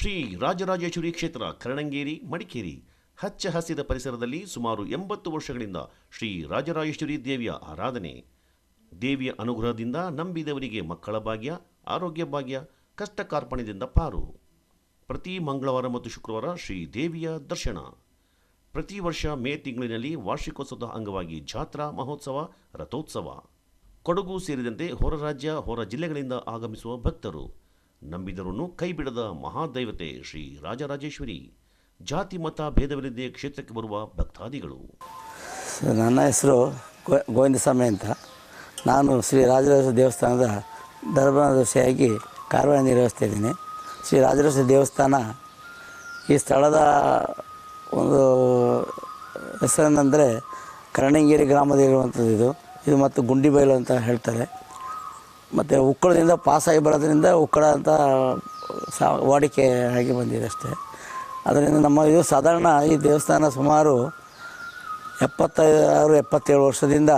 ಶ್ರೀ ರಾಜರಾಜೇಶ್ವರಿ ಕ್ಷೇತ್ರ ಕರಣಂಗೇರಿ, ಮಡಿಕೇರಿ. ಹಚ್ಚ ಹಸಿದ ಪರಿಸರದಲ್ಲಿ ಸುಮಾರು ಎಂಬತ್ತು ವರ್ಷಗಳಿಂದ ಶ್ರೀ ರಾಜರಾಜೇಶ್ವರಿ ದೇವಿಯ ಆರಾಧನೆ. ದೇವಿಯ ಅನುಗ್ರಹದಿಂದ ನಂಬಿದವರಿಗೆ ಮಕ್ಕಳ ಭಾಗ್ಯ, ಆರೋಗ್ಯ ಭಾಗ್ಯ, ಕಷ್ಟ ಕಾರ್ಪಣ್ಯದಿಂದ ಪಾರು. ಪ್ರತಿ ಮಂಗಳವಾರ ಮತ್ತು ಶುಕ್ರವಾರ ಶ್ರೀ ದೇವಿಯ ದರ್ಶನ. ಪ್ರತಿ ವರ್ಷ ಮೇ ತಿಂಗಳಿನಲ್ಲಿ ವಾರ್ಷಿಕೋತ್ಸವದ ಅಂಗವಾಗಿ ಜಾತ್ರಾ, ಮಹೋತ್ಸವ, ರಥೋತ್ಸವ. ಕೊಡಗು ಸೇರಿದಂತೆ ಹೊರ ರಾಜ್ಯ, ಹೊರ ಜಿಲ್ಲೆಗಳಿಂದ ಆಗಮಿಸುವ ಭಕ್ತರು. ನಂಬಿದರನ್ನು ಕೈಬಿಡದ ಮಹಾದೈವತೆ ಶ್ರೀ ರಾಜರಾಜೇಶ್ವರಿ. ಜಾತಿ, ಮತ, ಭೇದವಿಲ್ಲದೆ ಕ್ಷೇತ್ರಕ್ಕೆ ಬರುವ ಭಕ್ತಾದಿಗಳು. ನನ್ನ ಹೆಸರು ಗೋವಿಂದ ಸ್ವಾಮಿ ಅಂತ. ನಾನು ಶ್ರೀ ರಾಜರಾಜ ದೇವಸ್ಥಾನದ ಧರ್ಮದರ್ಶಿಯಾಗಿ ಕಾರ್ಯ ನಿರ್ವಹಿಸ್ತಾ ಇದ್ದೀನಿ. ಶ್ರೀ ರಾಜರಾಜ ದೇವಸ್ಥಾನ ಈ ಸ್ಥಳದ ಒಂದು ಹೆಸರೇನೆಂದರೆ ಕರ್ಣಂಗೇರಿ ಗ್ರಾಮದಲ್ಲಿರುವಂಥದ್ದು ಇದು. ಇದು ಮತ್ತು ಗುಂಡಿಬೈಲು ಅಂತ ಹೇಳ್ತಾರೆ. ಮತ್ತು ಉಕ್ಕಳದಿಂದ ಪಾಸಾಗಿ ಬರೋದ್ರಿಂದ ಉಕ್ಕಳ ಅಂತ ಸಾ ವಾಡಿಕೆ ಆಗಿ ಬಂದಿದೆ ಅಷ್ಟೇ. ಅದರಿಂದ ನಮ್ಮ ಇದು ಸಾಧಾರಣ ಈ ದೇವಸ್ಥಾನ ಸುಮಾರು ಎಪ್ಪತ್ತಾರು ಎಪ್ಪತ್ತೇಳು ವರ್ಷದಿಂದ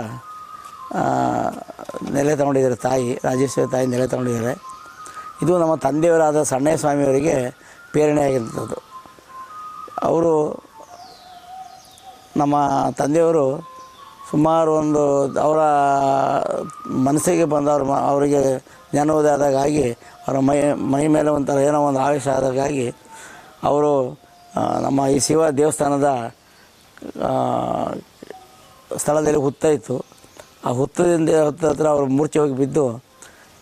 ನೆಲೆ ತಗೊಂಡಿದ್ದಾರೆ ತಾಯಿ, ರಾಜೇಶ್ವರಿ ತಾಯಿ ನೆಲೆ ತಗೊಂಡಿದ್ದಾರೆ. ಇದು ನಮ್ಮ ತಂದೆಯವರಾದ ಸಣ್ಣಯ್ಯ ಸ್ವಾಮಿಯವರಿಗೆ ಪ್ರೇರಣೆಯಾಗಿರ್ತದ್ದು. ಅವರು ನಮ್ಮ ತಂದೆಯವರು ಸುಮಾರು ಒಂದು ಅವರ ಮನಸ್ಸಿಗೆ ಬಂದವರು ಅವರಿಗೆ ಜ್ಞಾನೋದಯ ಆದಾಗಾಗಿ ಅವರ ಮೈ ಮೈ ಮೇಲೆ ಒಂಥರ ಏನೋ ಒಂದು ಆವೇಶ ಆದಾಗಾಗಿ ಅವರು ನಮ್ಮ ಈ ಶಿವ ದೇವಸ್ಥಾನದ ಸ್ಥಳದಲ್ಲಿ ಹುತ್ತ ಇತ್ತು ಆ ಹುತ್ತದಿಂದ ಹುತ್ತ ಹತ್ರ ಅವರು ಮೂರ್ಛೆ ಹೋಗಿ ಬಿದ್ದು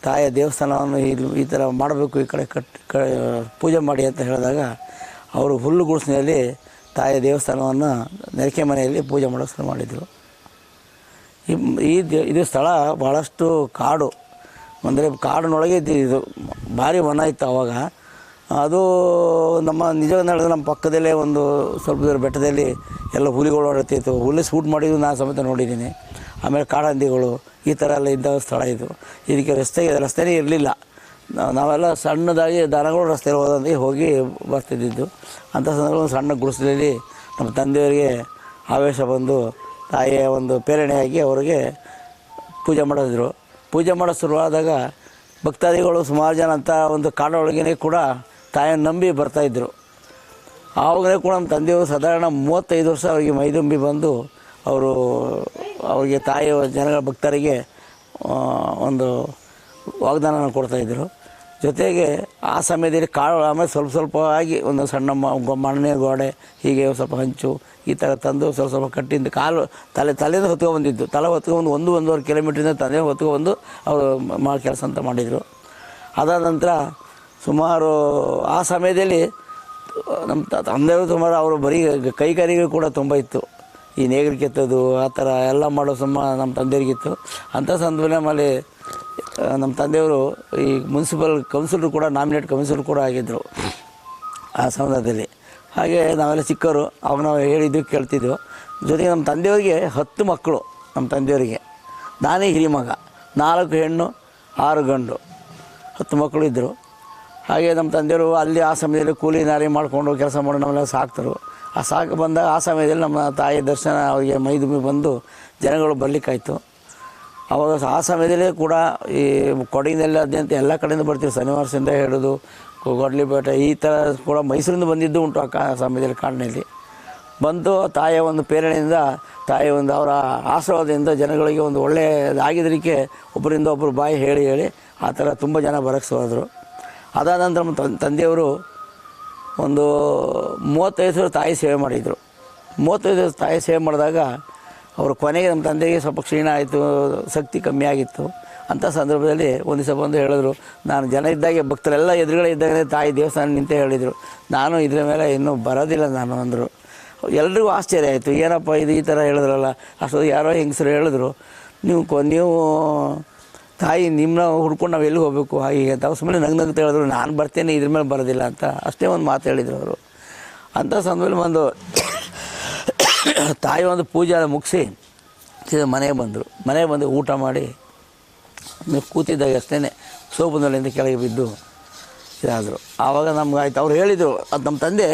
ತಾಯಿಯ ದೇವಸ್ಥಾನವನ್ನು ಇಲ್ಲಿ ಈ ಥರ ಮಾಡಬೇಕು, ಈ ಕಡೆ ಕಟ್ ಪೂಜೆ ಮಾಡಿ ಅಂತ ಹೇಳಿದಾಗ ಅವರು ಹುಲ್ಲು ಗುಡಿಸಿನಲ್ಲಿ ತಾಯಿಯ ದೇವಸ್ಥಾನವನ್ನು ನೆರಕೆ ಮನೆಯಲ್ಲಿ ಪೂಜೆ ಮಾಡೋಕೆ ಶುರು ಮಾಡಿದರು. ಈ ಇದು ಸ್ಥಳ ಭಾಳಷ್ಟು ಕಾಡು. ಅಂದರೆ ಕಾಡಿನೊಳಗೆ ಇದ್ದು ಇದು, ಭಾರಿ ವನ ಇತ್ತು ಅವಾಗ. ಅದು ನಮ್ಮ ನಿಜ ಹೇಳಿದ್ರೆ ನಮ್ಮ ಪಕ್ಕದಲ್ಲೇ ಒಂದು ಸ್ವಲ್ಪ ದೂರ ಬೆಟ್ಟದಲ್ಲಿ ಎಲ್ಲ ಹುಲಿಗಳು ಓಡಾಡ್ತಿತ್ತು. ಹುಲಿ ಸೂಟ್ ಮಾಡಿದ್ದು ನಾನು ಸಮೇತ ನೋಡಿದ್ದೀನಿ. ಆಮೇಲೆ ಕಾಡಂದಿಗಳು ಈ ಥರ ಎಲ್ಲ ಇದ್ದ ಸ್ಥಳ ಇದು. ಇದಕ್ಕೆ ರಸ್ತೆ, ರಸ್ತೆನೇ ಇರಲಿಲ್ಲ. ನಾವೆಲ್ಲ ಸಣ್ಣದಾಗಿ ದನಗಳು ರಸ್ತೆಯಲ್ಲಿ ಹೋದಂತೆ ಹೋಗಿ ಬರ್ತಿದ್ದಿದ್ದು. ಅಂಥ ಸಂದರ್ಭದಲ್ಲಿ ಸಣ್ಣ ಗುಡಿಸಲಲ್ಲಿ ನಮ್ಮ ತಂದೆಯವರಿಗೆ ಆವೇಶ ಬಂದು ತಾಯಿಯ ಒಂದು ಪ್ರೇರಣೆಯಾಗಿ ಅವರಿಗೆ ಪೂಜೆ ಮಾಡಿದ್ರು. ಪೂಜೆ ಮಾಡೋ ಶುರುವಾದಾಗ ಭಕ್ತಾದಿಗಳು ಸುಮಾರು ಜನ ಅಂತ ಒಂದು ಕಾಡೊಳಗೇ ಕೂಡ ತಾಯಿಯನ್ನು ನಂಬಿ ಬರ್ತಾಯಿದ್ರು ಆವಾಗಲೇ ಕೂಡ ನಮ್ಮ ತಂದೆಯವರು ಸಾಧಾರಣ ಮೂವತ್ತೈದು ವರ್ಷ ಅವರಿಗೆ ಮೈದುಂಬಿ ಬಂದು ಅವರು ಅವರಿಗೆ ತಾಯಿಯ ಜನಗಳ ಭಕ್ತರಿಗೆ ಒಂದು ವಾಗ್ದಾನ ಕೊಡ್ತಾಯಿದ್ರು ಜೊತೆಗೆ ಆ ಸಮಯದಲ್ಲಿ ಕಾಳು ಆಮೇಲೆ ಸ್ವಲ್ಪ ಸ್ವಲ್ಪ ಒಂದು ಸಣ್ಣ ಮಣ್ಣೆ ಗೋಡೆ ಹೀಗೆ ಸ್ವಲ್ಪ ಹಂಚು ಈ ಥರ ತಂದು ಸ್ವಲ್ಪ ಸ್ವಲ್ಪ ಕಟ್ಟಿಂದ ಕಾಲು ತಲೆ ತಲೆಯಿಂದ ಹೊತ್ಕೊಬಂದಿದ್ದು ತಲೆ ಹೊತ್ಕೊಂಡು ಒಂದು ಒಂದೂವರೆ ಕಿಲೋಮೀಟ್ರಿಂದ ತಂದೆ ಹೊತ್ಕೊಂಡು ಅವರು ಮಾ ಕೆಲಸ ಅಂತ ಮಾಡಿದರು. ಅದಾದ ನಂತರ ಸುಮಾರು ಆ ಸಮಯದಲ್ಲಿ ನಮ್ಮ ತಂದೆಯವರು ಸುಮಾರು ಅವರು ಬರೀ ಕೈಗಾರಿಕೆ ಕೂಡ ತುಂಬ ಇತ್ತು. ಈ ನೇಗಿಲು ಕೆತ್ತೋದು ಆ ಥರ ಎಲ್ಲ ಮಾಡೋ ಸುಮ್ಮ ನಮ್ಮ ತಂದೆಯರಿಗಿತ್ತು ಅಂಥ ಸಂದರ್ಭದಲ್ಲಿ ಆಮೇಲೆ ಆ, ನಮ್ಮ ತಂದೆಯವರು ಈ ಮುನ್ಸಿಪಲ್ ಕೌನ್ಸಿಲರ್ ಕೂಡ, ನಾಮಿನೇಟ್ ಕೌನ್ಸಿಲರ್ ಕೂಡ ಆಗಿದ್ದರು ಆ ಸಂದರ್ಭದಲ್ಲಿ. ಹಾಗೆ ನಾವೆಲ್ಲ ಚಿಕ್ಕವರು ಅವಾಗ ನಾವು ಹೇಳಿದ್ದು ಕೇಳ್ತಿದ್ದೆವು. ಜೊತೆಗೆ ನಮ್ಮ ತಂದೆಯವರಿಗೆ ಹತ್ತು ಮಕ್ಕಳು ನಮ್ಮ ತಂದೆಯವರಿಗೆ. ನಾನೇ ಹಿರಿಯ ಮಗ. ನಾಲ್ಕು ಹೆಣ್ಣು, ಆರು ಗಂಡು. ಹತ್ತು ಮಕ್ಕಳು ಇದ್ದರು. ಹಾಗೆ ನಮ್ಮ ತಂದೆಯವರು ಅಲ್ಲಿ ಆ ಸಮಯದಲ್ಲಿ ಕೂಲಿ ನಾರಿ ಮಾಡಿಕೊಂಡು ಕೆಲಸ ಮಾಡಿ ನಮ್ಮೆಲ್ಲ ಸಾಕ್ತರು. ಆ ಸಾಕು ಬಂದಾಗ ಆ ಸಮಯದಲ್ಲಿ ನಮ್ಮ ತಾಯಿ ದರ್ಶನ ಅವರಿಗೆ ಮೈದುಮಿ ಬಂದು ಜನಗಳು ಬರಲಿಕ್ಕಾಯ್ತು. ಅವಾಗ ಆ ಸಮಯದಲ್ಲೇ ಕೂಡ ಈ ಕೊಡಗಿನಲ್ಲಾದ್ಯಂತ ಎಲ್ಲ ಕಡೆಯಿಂದ ಬರ್ತೀವಿ. ಶನಿವಾರಸಿಂದ ಹಿಡಿದು ಗೊಡ್ಲಿಪೇಟ ಈ ಥರ ಕೂಡ ಮೈಸೂರಿಂದ ಬಂದಿದ್ದು ಉಂಟು ಆ ಕಾ ಸಮಯದಲ್ಲಿ ಕಾಡಿನಲ್ಲಿ. ಬಂದು ತಾಯಿಯ ಒಂದು ಪ್ರೇರಣೆಯಿಂದ ತಾಯಿಯ ಒಂದು ಅವರ ಆಶೀರ್ವಾದದಿಂದ ಜನಗಳಿಗೆ ಒಂದು ಒಳ್ಳೆಯದಾಗಿದ್ದಕ್ಕೆ ಒಬ್ಬರಿಂದ ಒಬ್ಬರು ಬಾಯಿ ಹೇಳಿ ಹೇಳಿ ಆ ಥರ ತುಂಬ ಜನ ಬರಕ್ಕೆ ಹೋದರು. ಅದಾದ ನಂತರ ನಮ್ಮ ತಂದೆಯವರು ಒಂದು ಮೂವತ್ತೈದು ತಾಯಿ ಸೇವೆ ಮಾಡಿದರು. ಮೂವತ್ತೈದು ತಾಯಿ ಸೇವೆ ಮಾಡಿದಾಗ ಅವರು ಕೊನೆಗೆ ನಮ್ಮ ತಂದೆಗೆ ಸ್ವಲ್ಪ ಕ್ಷೀಣ ಆಯಿತು, ಶಕ್ತಿ ಕಮ್ಮಿ ಆಗಿತ್ತು. ಅಂಥ ಸಂದರ್ಭದಲ್ಲಿ ಒಂದು ದಿವಸ ಬಂದು ಹೇಳಿದ್ರು, ನಾನು ಜನ ಇದ್ದಾಗೆ, ಭಕ್ತರೆಲ್ಲ ಎದುರುಗಡೆ ಇದ್ದಾಗ ತಾಯಿ ದೇವಸ್ಥಾನ ನಿಂತೆ ಹೇಳಿದರು. ನಾನು ಇದ್ರ ಮೇಲೆ ಇನ್ನೂ ಬರೋದಿಲ್ಲ ನಾನು, ಅಂದರು. ಎಲ್ರಿಗೂ ಆಶ್ಚರ್ಯ ಆಯಿತು, ಏನಪ್ಪ ಇದು ಈ ಥರ ಹೇಳಿದ್ರಲ್ಲ? ಅಷ್ಟೊಂದು ಯಾರೋ ಹೆಂಗಸರು ಹೇಳಿದ್ರು, ನೀವು ಕೊ, ನೀವು ತಾಯಿ ನಿಮ್ಮನ್ನ ಹುಡ್ಕೊಂಡು ನಾವು ಎಲ್ಲಿ ಹೋಗಬೇಕು? ಹಾಗೆ ಅಂತ. ಸುಮ್ಮನೆ ನಂಗೆ ನಗ್ತಾ ಹೇಳಿದ್ರು, ನಾನು ಬರ್ತೇನೆ, ಇದ್ರ ಮೇಲೆ ಬರೋದಿಲ್ಲ, ಅಂತ ಅಷ್ಟೇ ಒಂದು ಮಾತು ಹೇಳಿದರು ಅವರು. ಅಂಥ ಸಂದರ್ಭದಲ್ಲಿ ಒಂದು ತಾಯಿ ಒಂದು ಪೂಜೆ ಮುಗಿಸಿ ಸೀದ ಮನೆಗೆ ಬಂದರು. ಮನೆಗೆ ಬಂದು ಊಟ ಮಾಡಿ ಕೂತಿದ್ದಾಗ ಅಷ್ಟೇ ಸೋಪುನಲ್ಲಿಂದ ಕೆಳಗೆ ಬಿದ್ದು ಇದಾದರು. ಆವಾಗ ನಮ್ಗೆ ಆಯ್ತು ಅವ್ರು ಹೇಳಿದರು, ಅದು ನಮ್ಮ ತಂದೆ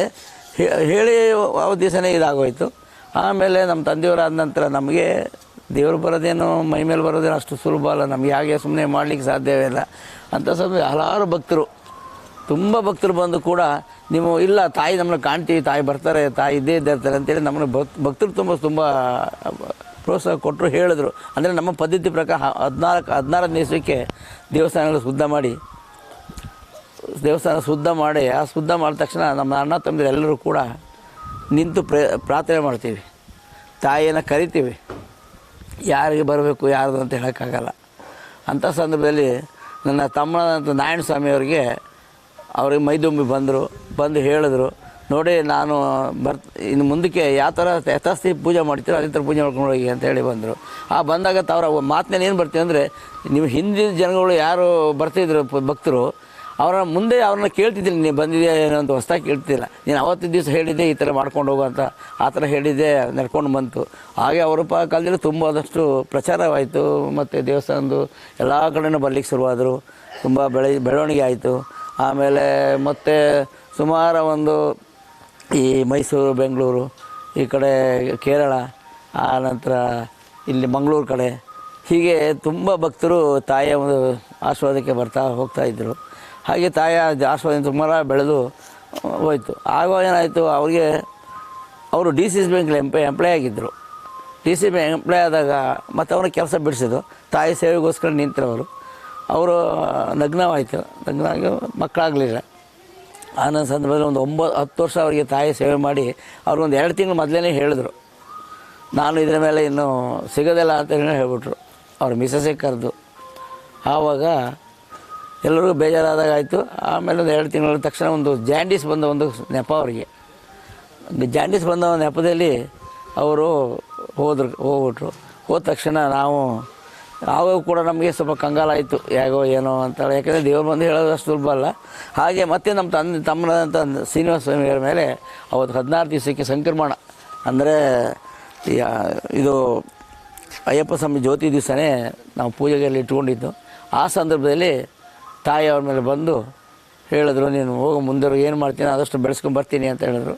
ಹೇಳಿ ಅವತ್ತು ದಿವಸನೇ ಇದಾಗೋಯ್ತು. ಆಮೇಲೆ ನಮ್ಮ ತಂದೆಯವರಾದ ನಂತರ ನಮಗೆ ದೇವರು ಬರೋದೇನು, ಮೈ ಮೇಲೆ ಬರೋದೇನು ಅಷ್ಟು ಸುಲಭ ಅಲ್ಲ. ನಮಗೆ ಹಾಗೆ ಸುಮ್ಮನೆ ಮಾಡಲಿಕ್ಕೆ ಸಾಧ್ಯವೇ ಇಲ್ಲ. ಅಂತ ಸಮಯ ಹಲವಾರು ಭಕ್ತರು. ತುಂಬ ಭಕ್ತರು ಬಂದು ಕೂಡ ನೀವು ಇಲ್ಲ, ತಾಯಿ ನಮ್ಮನ್ನು ಕಾಣ್ತೀವಿ, ತಾಯಿ ಬರ್ತಾರೆ, ತಾಯಿ ಇದ್ದೇ ಇದ್ದೇ ಇರ್ತಾರೆ ಅಂತೇಳಿ ನಮ್ಮನ್ನು ಭಕ್, ಭಕ್ತರು ತುಂಬ ತುಂಬ, ಪ್ರೋತ್ಸಾಹ ಕೊಟ್ಟರು, ಹೇಳಿದ್ರು. ಅಂದರೆ ನಮ್ಮ ಪದ್ಧತಿ ಪ್ರಕಾರ ಹದಿನಾಲ್ಕು ಹದಿನಾರು ದಿವಸಕ್ಕೆ ದೇವಸ್ಥಾನಗಳು ಶುದ್ಧ ಮಾಡಿ, ದೇವಸ್ಥಾನ ಶುದ್ಧ ಮಾಡಿ, ಆ ಶುದ್ಧ ಮಾಡಿದ ತಕ್ಷಣ ನಮ್ಮ ಅಣ್ಣ ತಮ್ಮದಿರು ಎಲ್ಲರೂ ಕೂಡ ನಿಂತು ಪ್ರೇ, ಪ್ರಾರ್ಥನೆ ಮಾಡ್ತೀವಿ. ತಾಯಿಯನ್ನು ಕರಿತೀವಿ. ಯಾರಿಗೆ ಬರಬೇಕು, ಯಾರ್ದು ಅಂತ ಹೇಳೋಕ್ಕಾಗಲ್ಲ. ಅಂಥ ಸಂದರ್ಭದಲ್ಲಿ ನನ್ನ ತಮ್ಮನಾದಂಥ ನಾರಾಯಣ ಸ್ವಾಮಿಯವರಿಗೆ ಅವ್ರಿಗೆ ಮೈದುಂಬಿ ಬಂದರು, ಬಂದು ಹೇಳಿದ್ರು, ನೋಡಿ ನಾನು ಬರ್, ಇನ್ನು ಮುಂದಕ್ಕೆ ಯಾವ ಥರ ಯಥಾಸ್ತಿ ಪೂಜೆ ಮಾಡ್ತೀರೋ ಅದೇ ಥರ ಪೂಜೆ ಮಾಡ್ಕೊಂಡು ಹೋಗಿ ಅಂತ ಹೇಳಿ ಬಂದರು. ಆ ಬಂದಾಗ ಅವರ ಮಾತಿನಲ್ಲಿ ಏನು ಬರ್ತೀವಿ ಅಂದರೆ, ನೀವು ಹಿಂದಿನ ಜನಗಳು ಯಾರು ಬರ್ತಿದ್ರು ಭಕ್ತರು, ಅವರ ಮುಂದೆ ಅವ್ರನ್ನ ಕೇಳ್ತಿದ್ದಿಲ್ಲ ನೀನು ಬಂದಿದೆಯಾ ಏನೋ ಅಂತ ಹೊಸ್ದಾಗಿ ಕೇಳ್ತಿಲ್ಲ ನೀನು ಅವತ್ತಿನ ದಿವಸ ಹೇಳಿದ್ದೆ, ಈ ಥರ ಮಾಡ್ಕೊಂಡು ಹೋಗು ಅಂತ ಆ ಥರ ಹೇಳಿದ್ದೆ, ನಡ್ಕೊಂಡು ಬಂತು. ಹಾಗೆ ಅವರ ಕಾಲದಲ್ಲಿ ತುಂಬಾದಷ್ಟು ಪ್ರಚಾರವಾಯಿತು, ಮತ್ತು ದೇವಸ್ಥಾನದ್ದು ಎಲ್ಲ ಕಡೆಯೂ ಬರಲಿಕ್ಕೆ ಶುರುವಾದರು. ತುಂಬ ಬೆಳೆ, ಬೆಳವಣಿಗೆ ಆಯಿತು. ಆಮೇಲೆ ಮತ್ತೆ ಸುಮಾರು ಒಂದು ಈ ಮೈಸೂರು, ಬೆಂಗಳೂರು, ಈ ಕಡೆ ಕೇರಳ, ಆ ನಂತರ ಇಲ್ಲಿ ಮಂಗಳೂರು ಕಡೆ. ಹೀಗೆ ತುಂಬ ಭಕ್ತರು ತಾಯಿಯ ಒಂದು ಆಶೀರ್ವಾದಕ್ಕೆ ಬರ್ತಾ ಹೋಗ್ತಾ ಇದ್ದರು ಹಾಗೆ ತಾಯಿಯ ಆಶೀರ್ವಾದ ಮರ ಬೆಳೆದು ಹೋಯಿತು. ಆಗ ಏನಾಯಿತು, ಅವ್ರಿಗೆ ಅವರು ಡಿ ಸಿ ಸಿ ಬ್ಯಾಂಕಲ್ಲಿ ಎಂಪ್ಲೈ ಎಂಪ್ಲಾಯ್ ಆಗಿದ್ದರು ಡಿ ಸಿ ಬ್ಯಾಂಕ್ ಎಂಪ್ಲಾಯ್ ಆದಾಗ ಮತ್ತು ಅವ್ರನ್ನ ಕೆಲಸ ಬಿಡಿಸಿದ್ರು. ತಾಯಿ ಸೇವೆಗೋಸ್ಕರ ನಿಂತರವರು ಅವರು ನಗ್ನವಾಯಿತು. ನಗ್ನ ಆಗಿ ಮಕ್ಕಳಾಗಲಿಲ್ಲ. ಆನಂದ ಸಂದರ್ಭದಲ್ಲಿ ಒಂದು ಒಂಬತ್ತು, ಹತ್ತು ವರ್ಷ ಅವರಿಗೆ ತಾಯಿ ಸೇವೆ ಮಾಡಿ ಅವ್ರಿಗೊಂದು ಎರಡು ತಿಂಗಳು ಮೊದಲೇ ಹೇಳಿದ್ರು. ನಾನು ಇದರ ಮೇಲೆ ಇನ್ನೂ ಸಿಗೋದಿಲ್ಲ ಅಂತ ಹೇಳಿ ಹೇಳ್ಬಿಟ್ರು. ಅವ್ರ ಮಿಸಸ್ಸಿಗೆ ಕರೆದು. ಆವಾಗ ಎಲ್ಲರಿಗೂ ಬೇಜಾರಾದಾಗ ಆಯಿತು. ಆಮೇಲೆ ಒಂದು ಎರಡು ತಿಂಗಳ ತಕ್ಷಣ ಒಂದು ಜಾಂಡೀಸ್ ಬಂದ ಒಂದು ನೆಪ ಅವರಿಗೆ. ಜಾಂಡೀಸ್ ಬಂದ ನೆಪದಲ್ಲಿ ಅವರು ಹೋದ್ರು, ಹೋಗ್ಬಿಟ್ರು. ಹೋದ ತಕ್ಷಣ ನಾವು ಆವಾಗ ಕೂಡ ನಮಗೆ ಸ್ವಲ್ಪ ಕಂಗಾಲಾಯಿತು ಹೇಗೋ ಏನೋ ಅಂತ ಯಾಕಂದರೆ ದೇವರು ಬಂದು ಹೇಳೋದು ಅಷ್ಟು ಸುಲಭ ಅಲ್ಲ. ಹಾಗೆ ಮತ್ತೆ ನಮ್ಮ ತಂದೆ ತಮ್ಮನಂತ ಶ್ರೀನಿವಾಸ ಸ್ವಾಮಿಗಳ ಮೇಲೆ ಅವತ್ತು ಹದಿನಾರು ದಿವಸಕ್ಕೆ ಸಂಕ್ರಮಣ. ಅಂದರೆ ಇದು ಅಯ್ಯಪ್ಪ ಸ್ವಾಮಿ ಜ್ಯೋತಿ ದಿವಸನೇ ನಾವು ಪೂಜೆಗೆಲ್ಲ ಇಟ್ಕೊಂಡಿದ್ದು. ಆ ಸಂದರ್ಭದಲ್ಲಿ ತಾಯಿ ಅವ್ರ ಮೇಲೆ ಬಂದು ಹೇಳಿದ್ರು, ನೀನು ಹೋಗಿ ಮುಂದೆ ಏನು ಮಾಡ್ತೀನಿ ಆದಷ್ಟು ಬೆಳೆಸ್ಕೊಂಡು ಬರ್ತೀನಿ ಅಂತ ಹೇಳಿದ್ರು.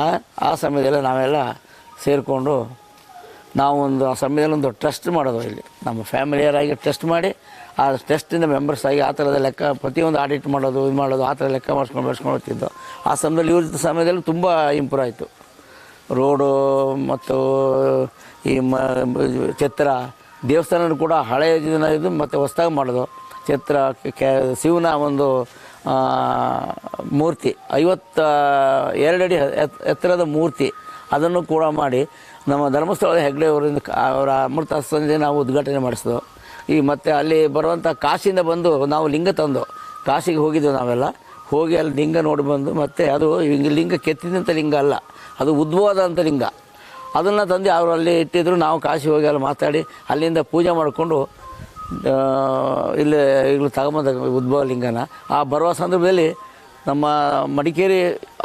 ಆ ಆ ಸಮಯದಲ್ಲಿ ನಾವೆಲ್ಲ ಸೇರಿಕೊಂಡು ನಾವು ಒಂದು ಆ ಸಮಯದಲ್ಲಿ ಒಂದು ಟ್ರಸ್ಟ್ ಮಾಡೋದು ಇಲ್ಲಿ. ನಮ್ಮ ಫ್ಯಾಮಿಲಿಯರಾಗಿ ಟ್ರಸ್ಟ್ ಮಾಡಿ, ಆ ಟ್ರಸ್ಟಿಂದ ಮೆಂಬರ್ಸ್ ಆಗಿ ಆ ಥರದ ಲೆಕ್ಕ ಪ್ರತಿಯೊಂದು ಆಡಿಟ್ ಮಾಡೋದು, ಇದು ಮಾಡೋದು, ಆ ಥರ ಲೆಕ್ಕ ಮಾಡಿಸ್ಕೊಂಡು ಬೆಳೆಸ್ಕೊಂಡು ಹೋಗ್ತಿದ್ದೋ. ಆ ಸಮಯದಲ್ಲಿ ಇವ್ರ ಸಮಯದಲ್ಲಿ ತುಂಬ ಇಂಪ್ರೂವ್ ಆಯಿತು. ರೋಡು ಮತ್ತು ಈ ಮ, ಛತ್ರ ದೇವಸ್ಥಾನ ಕೂಡ ಹಳೆಯ ದಿನ ಇದು, ಮತ್ತು ಹೊಸ್ದಾಗಿ ಮಾಡೋದು. ಛತ್ರ ಶಿವನ ಒಂದು ಮೂರ್ತಿ, ಐವತ್ತ ಎರಡಡಿ ಎತ್- ಎತ್ತರದ ಮೂರ್ತಿ, ಅದನ್ನು ಕೂಡ ಮಾಡಿ. ನಮ್ಮ ಧರ್ಮಸ್ಥಳದ ಹೆಗ್ಡೆ ಅವರಿಂದ ಅವರ ಅಮೃತ ಸಂಜೆ ನಾವು ಉದ್ಘಾಟನೆ ಮಾಡಿಸಿದ್ವು. ಈ ಮತ್ತು ಅಲ್ಲಿ ಬರುವಂಥ ಕಾಶಿಯಿಂದ ಬಂದು ನಾವು ಲಿಂಗ ತಂದು, ಕಾಶಿಗೆ ಹೋಗಿದ್ದೆವು ನಾವೆಲ್ಲ. ಹೋಗಿ ಅಲ್ಲಿ ಲಿಂಗ ನೋಡಿ ಬಂದು ಮತ್ತು ಅದು ಲಿಂಗ ಕೆತ್ತಿದಂಥ ಲಿಂಗ ಅಲ್ಲ, ಅದು ಉದ್ಭವದಂಥ ಲಿಂಗ. ಅದನ್ನು ತಂದು ಅವರು ಅಲ್ಲಿ ಇಟ್ಟಿದ್ರು. ನಾವು ಕಾಶಿ ಹೋಗಿ ಅಲ್ಲಿ ಮಾತಾಡಿ ಅಲ್ಲಿಂದ ಪೂಜೆ ಮಾಡಿಕೊಂಡು ಇಲ್ಲಿ ಈಗಲೂ ತಗೊಂಬಂದ ಉದ್ಭವ ಲಿಂಗನ. ಆ ಬರುವ ಸಂದರ್ಭದಲ್ಲಿ ನಮ್ಮ ಮಡಿಕೇರಿ